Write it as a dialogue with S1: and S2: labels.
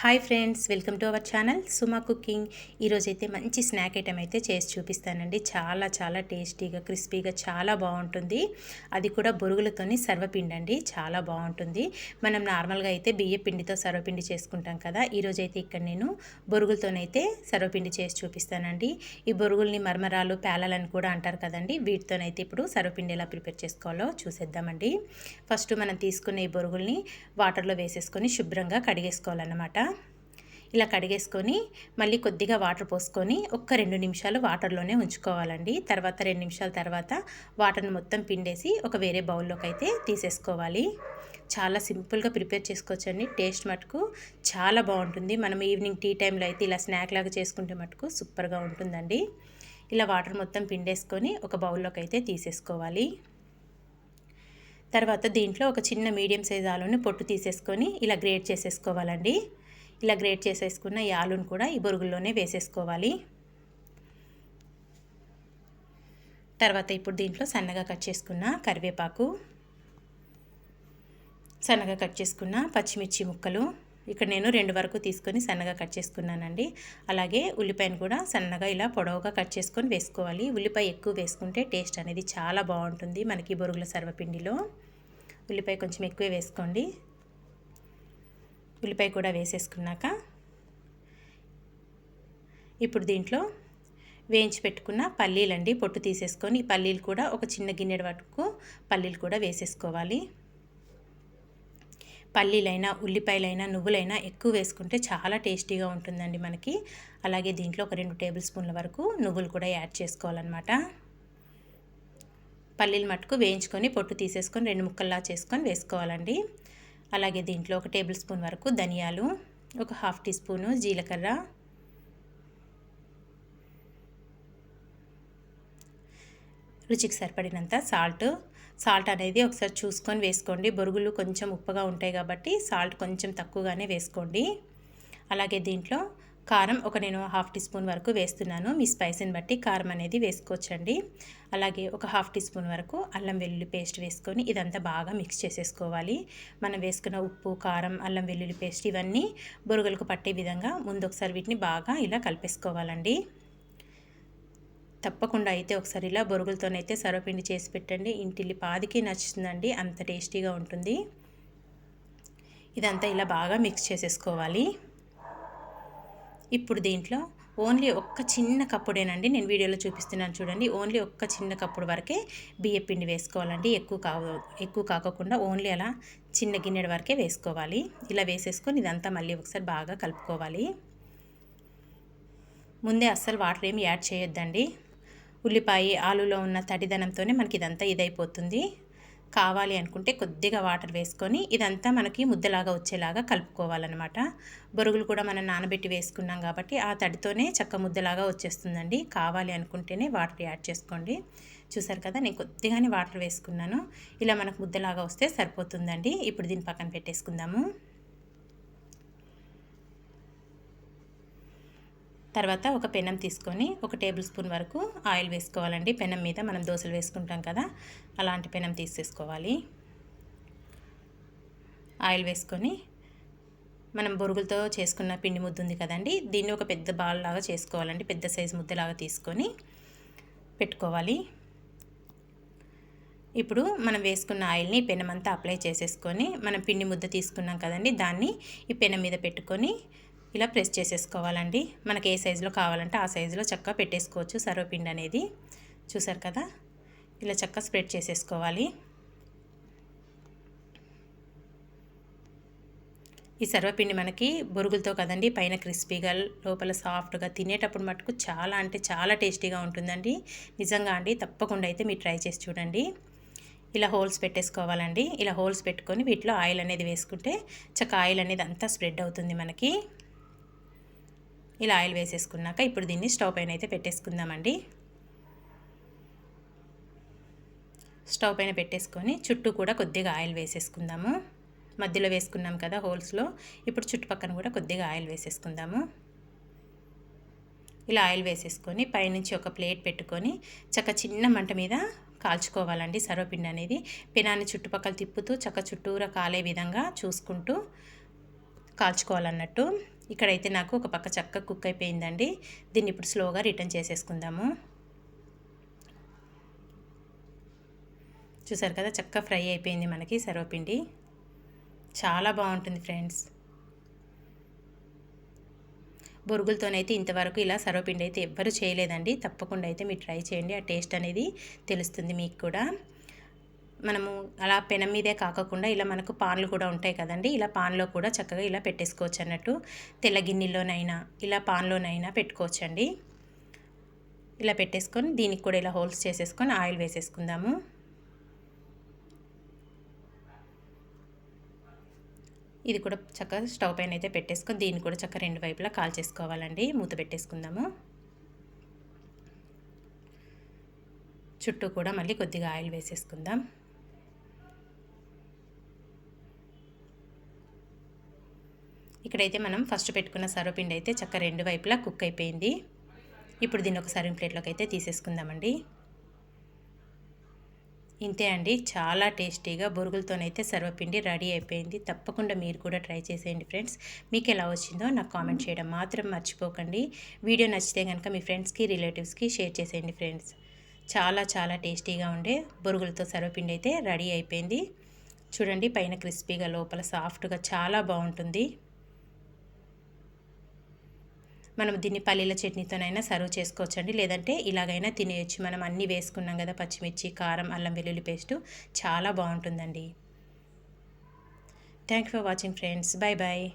S1: Hi friends welcome to our channel Suma cooking ఈరోజైతే మంచి snack item అయితే చేసి చూపిస్తానండి. చాలా చాలా టేస్టీగా క్రిస్పీగా చాలా బాగుంటుంది. అది కూడా బొరుగులతోని సర్వపిండి అండి చాలా బాగుంటుంది. మనం నార్మల్గా అయితే బియ్య పిండితో సర్వపిండి చేసుకుంటాం కదా. ఈరోజైతే ఇక్కడ నేను బొరుగులతోనైతే సర్వపిండి చేసి చూపిస్తానండి. ఈ బొరుగుల్ని మర్మరాలు పేలాలని కూడా అంటారు కదండి. వీటితోనైతే ఇప్పుడు సర్వపిండి ఎలా ప్రిపేర్ చేసుకోవాలో చూసేద్దామండి. ఫస్ట్ మనం తీసుకున్న ఈ బొరుగుల్ని వాటర్లో వేసేసుకొని శుభ్రంగా కడిగేసుకోవాలన్నమాట. ఇలా కడిగేసుకొని మళ్ళీ కొద్దిగా వాటర్ పోసుకొని ఒక్క రెండు నిమిషాలు వాటర్లోనే ఉంచుకోవాలండి. తర్వాత రెండు నిమిషాల తర్వాత వాటర్ని మొత్తం పిండేసి ఒక వేరే బౌల్లోకి అయితే తీసేసుకోవాలి. చాలా సింపుల్గా ప్రిపేర్ చేసుకోవచ్చండి. టేస్ట్ మటుకు చాలా బాగుంటుంది. మనం ఈవినింగ్ టీ టైంలో అయితే ఇలా స్నాక్ లాగా చేసుకుంటే మటుకు సూపర్గా ఉంటుందండి. ఇలా వాటర్ మొత్తం పిండేసుకొని ఒక బౌల్లోకి అయితే తీసేసుకోవాలి. తర్వాత దీంట్లో ఒక చిన్న మీడియం సైజ్ ఆలుని పొట్టు తీసేసుకొని ఇలా గ్రేట్ చేసేసుకోవాలండి. ఇలా గ్రేట్ చేసేసుకున్న ఈ ఆలును కూడా ఈ బొరుగుల్లోనే వేసేసుకోవాలి. తర్వాత ఇప్పుడు దీంట్లో సన్నగా కట్ చేసుకున్న కరివేపాకు సన్నగా కట్ చేసుకున్న పచ్చిమిర్చి ముక్కలు ఇక్కడ నేను రెండు వరకు తీసుకొని సన్నగా కట్ చేసుకున్నానండి. అలాగే ఉల్లిపాయను కూడా సన్నగా ఇలా పొడవుగా కట్ చేసుకొని వేసుకోవాలి. ఉల్లిపాయ ఎక్కువ వేసుకుంటే టేస్ట్ అనేది చాలా బాగుంటుంది మనకి బొరుగుల సర్వపిండిలో. ఉల్లిపాయ కొంచెం ఎక్కువే వేసుకోండి. ఉల్లిపాయ కూడా వేసేసుకున్నాక ఇప్పుడు దీంట్లో వేయించి పెట్టుకున్న పల్లీలండి పొట్టు తీసేసుకొని పల్లీలు కూడా ఒక చిన్న గిన్నె వరకు పల్లీలు కూడా వేసేసుకోవాలి. పల్లీలైనా ఉల్లిపాయలైనా నువ్వులైనా ఎక్కువ వేసుకుంటే చాలా టేస్టీగా ఉంటుందండి మనకి. అలాగే దీంట్లో ఒక రెండు టేబుల్ స్పూన్ల వరకు నువ్వులు కూడా యాడ్ చేసుకోవాలన్నమాట. పల్లీలు మట్టుకు వేయించుకొని పొట్టు తీసేసుకొని రెండు ముక్కల్లా చేసుకొని వేసుకోవాలండి. అలాగే దీంట్లో ఒక టేబుల్ స్పూన్ వరకు ధనియాలు ఒక హాఫ్ టీ స్పూను జీలకర్ర రుచికి సరిపడినంత సాల్ట్. సాల్ట్ అనేది ఒకసారి చూసుకొని వేసుకోండి. బొరుగులు కొంచెం ఉప్పుగా ఉంటాయి కాబట్టి సాల్ట్ కొంచెం తక్కువగానే వేసుకోండి. అలాగే దీంట్లో కారం ఒక నేను హాఫ్ టీ స్పూన్ వరకు వేస్తున్నాను. మీ స్పైసీని బట్టి కారం అనేది వేసుకోవచ్చండి. అలాగే ఒక హాఫ్ టీ స్పూన్ వరకు అల్లం వెల్లుల్లి పేస్ట్ వేసుకొని ఇదంతా బాగా మిక్స్ చేసేసుకోవాలి. మనం వేసుకున్న ఉప్పు కారం అల్లం వెల్లుల్లి పేస్ట్ ఇవన్నీ బొరుగులకు పట్టే విధంగా ముందు ఒకసారి వీటిని బాగా ఇలా కలిపేసుకోవాలండి. తప్పకుండా అయితే ఒకసారి ఇలా బొరుగులతోనైతే సర్వపిండి చేసి పెట్టండి. ఇంటిల్లి పాదికి నచ్చుతుందండి. అంత టేస్టీగా ఉంటుంది. ఇదంతా ఇలా బాగా మిక్స్ చేసేసుకోవాలి. ఇప్పుడు దీంట్లో ఓన్లీ ఒక్క చిన్న కప్పుడేనండి. నేను వీడియోలో చూపిస్తున్నాను చూడండి. ఓన్లీ ఒక్క చిన్న కప్పుడు వరకే బియ్య పిండి వేసుకోవాలండి. ఎక్కువ కా ఎక్కువ కాకుండా ఓన్లీ అలా చిన్న గిన్నెడు వరకే వేసుకోవాలి. ఇలా వేసేసుకొని ఇదంతా మళ్ళీ ఒకసారి బాగా కలుపుకోవాలి. ముందే అస్సలు వాటర్ ఏమి యాడ్ చేయొద్దండి. ఉల్లిపాయ ఆలులో ఉన్న తడిదనంతోనే మనకి ఇదంతా ఇదైపోతుంది. కావాలి అనుకుంటే కొద్దిగా వాటర్ వేసుకొని ఇదంతా మనకి ముద్దలాగా వచ్చేలాగా కలుపుకోవాలన్నమాట. బొరుగులు కూడా మనం నానబెట్టి వేసుకున్నాం కాబట్టి ఆ తడితోనే చక్క ముద్దలాగా వచ్చేస్తుందండి. కావాలి అనుకుంటేనే వాటర్ యాడ్ చేసుకోండి. చూసారు కదా నేను కొద్దిగానే వాటర్ వేసుకున్నాను. ఇలా మనకు ముద్దలాగా వస్తే సరిపోతుందండి. ఇప్పుడు దీని పక్కన పెట్టేసుకుందాము. తర్వాత ఒక పెనం తీసుకొని ఒక టేబుల్ స్పూన్ వరకు ఆయిల్ వేసుకోవాలండి. పెనం మీద మనం దోశలు వేసుకుంటాం కదా అలాంటి పెనం తీసేసుకోవాలి. ఆయిల్ వేసుకొని మనం బొరుగులతో చేసుకున్న పిండి ముద్ద ఉంది కదండి దీన్ని ఒక పెద్ద బాల్ లాగా చేసుకోవాలండి. పెద్ద సైజు ముద్దలాగా తీసుకొని పెట్టుకోవాలి. ఇప్పుడు మనం వేసుకున్న ఆయిల్ని పెనమంతా అప్లై చేసేసుకొని మనం పిండి ముద్ద తీసుకున్నాం కదండి దాన్ని ఈ పెనం మీద పెట్టుకొని ఇలా ప్రెస్ చేసేసుకోవాలండి. మనకి ఏ సైజులో కావాలంటే ఆ సైజులో చక్కగా పెట్టేసుకోవచ్చు. సర్వపిండి అనేది చూసారు కదా? ఇలా చక్కగా స్ప్రెడ్ చేసేసుకోవాలి. ఈ సర్వపిండి మనకి బొరుగులతో కదండి పైన క్రిస్పీగా లోపల సాఫ్ట్గా తినేటప్పుడు మటుకు చాలా అంటే చాలా టేస్టీగా ఉంటుందండి. నిజంగా అండి తప్పకుండా అయితే మీరు ట్రై చేసి చూడండి. ఇలా హోల్స్ పెట్టేసుకోవాలండి. ఇలా హోల్స్ పెట్టుకొని వీటిలో ఆయిల్ అనేది వేసుకుంటే చక్క ఆయిల్ అనేది అంతా స్ప్రెడ్ అవుతుంది మనకి. ఇలా ఆయిల్ వేసేసుకున్నాక ఇప్పుడు దీన్ని స్టవ్ పైన అయితే పెట్టేసుకుందామండి. స్టవ్ పైన పెట్టేసుకొని చుట్టూ కూడా కొద్దిగా ఆయిల్ వేసేసుకుందాము. మధ్యలో వేసుకున్నాం కదా హోల్స్లో ఇప్పుడు చుట్టుపక్కన కూడా కొద్దిగా ఆయిల్ వేసేసుకుందాము. ఇలా ఆయిల్ వేసేసుకొని పైనుంచి ఒక ప్లేట్ పెట్టుకొని చక్క చిన్న మంట మీద కాల్చుకోవాలండి సర్వపిండి అనేది. పినాన్ని చుట్టుపక్కల తిప్పుతూ చక్క చుట్టూరా కాలే విధంగా చూసుకుంటూ కాల్చుకోవాలన్నట్టు. ఇక్కడైతే నాకు ఒక పక్క చక్క కుక్ అయిపోయిందండి. దీన్ని ఇప్పుడు స్లోగా రిటర్న్ చేసేసుకుందాము. చూసారు కదా చక్క ఫ్రై అయిపోయింది మనకి సర్వపిండి. చాలా బాగుంటుంది ఫ్రెండ్స్. బొరుగులతోనైతే ఇంతవరకు ఇలా సర్వపిండి అయితే ఎవ్వరూ చేయలేదండి. తప్పకుండా అయితే మీరు ట్రై చేయండి. ఆ టేస్ట్ అనేది తెలుస్తుంది మీకు కూడా. మనము అలా పెనం మీదే కాకుండా ఇలా మనకు పాన్లు కూడా ఉంటాయి కదండి. ఇలా పాన్లో కూడా చక్కగా ఇలా పెట్టేసుకోవచ్చు అన్నట్టు. తెల్ల గిన్నెలోనైనా ఇలా పాన్లోనైనా పెట్టుకోవచ్చండి. ఇలా పెట్టేసుకొని దీనికి కూడా ఇలా హోల్స్ చేసేసుకొని ఆయిల్ వేసేసుకుందాము. ఇది కూడా చక్కగా స్టవ్ పైన అయితే పెట్టేసుకొని దీన్ని కూడా చక్కగా రెండు వైపులా కాల్ చేసుకోవాలండి. మూత పెట్టేసుకుందాము. చుట్టూ కూడా మళ్ళీ కొద్దిగా ఆయిల్ వేసేసుకుందాం. ఇక్కడైతే మనం ఫస్ట్ పెట్టుకున్న సర్వపిండి అయితే చక్క రెండు వైపులా కుక్ అయిపోయింది. ఇప్పుడు దీన్ని ఒక సర్వింగ్ ప్లేట్లోకి అయితే తీసేసుకుందామండి. ఇంతే అండి చాలా టేస్టీగా బొరుగులతోనైతే సర్వపిండి రెడీ అయిపోయింది. తప్పకుండా మీరు కూడా ట్రై చేసేయండి ఫ్రెండ్స్. మీకు ఎలా వచ్చిందో నాకు కామెంట్ చేయడం మాత్రం మర్చిపోకండి. వీడియో నచ్చితే కనుక మీ ఫ్రెండ్స్కి రిలేటివ్స్కి షేర్ చేసేయండి ఫ్రెండ్స్. చాలా చాలా టేస్టీగా ఉండే బొరుగులతో సర్వపిండి అయితే రెడీ అయిపోయింది. చూడండి పైన క్రిస్పీగా లోపల సాఫ్ట్గా చాలా బాగుంటుంది. మనం దీన్ని పల్లీల చట్నీతోనైనా సర్వ్ చేసుకోవచ్చండి. లేదంటే ఇలాగైనా తినేయచ్చు. మనం అన్నీ వేసుకున్నాం కదా పచ్చిమిర్చి కారం అల్లం వెల్లుల్లి పేస్టు. చాలా బాగుంటుందండి. Thank for watching friends bye bye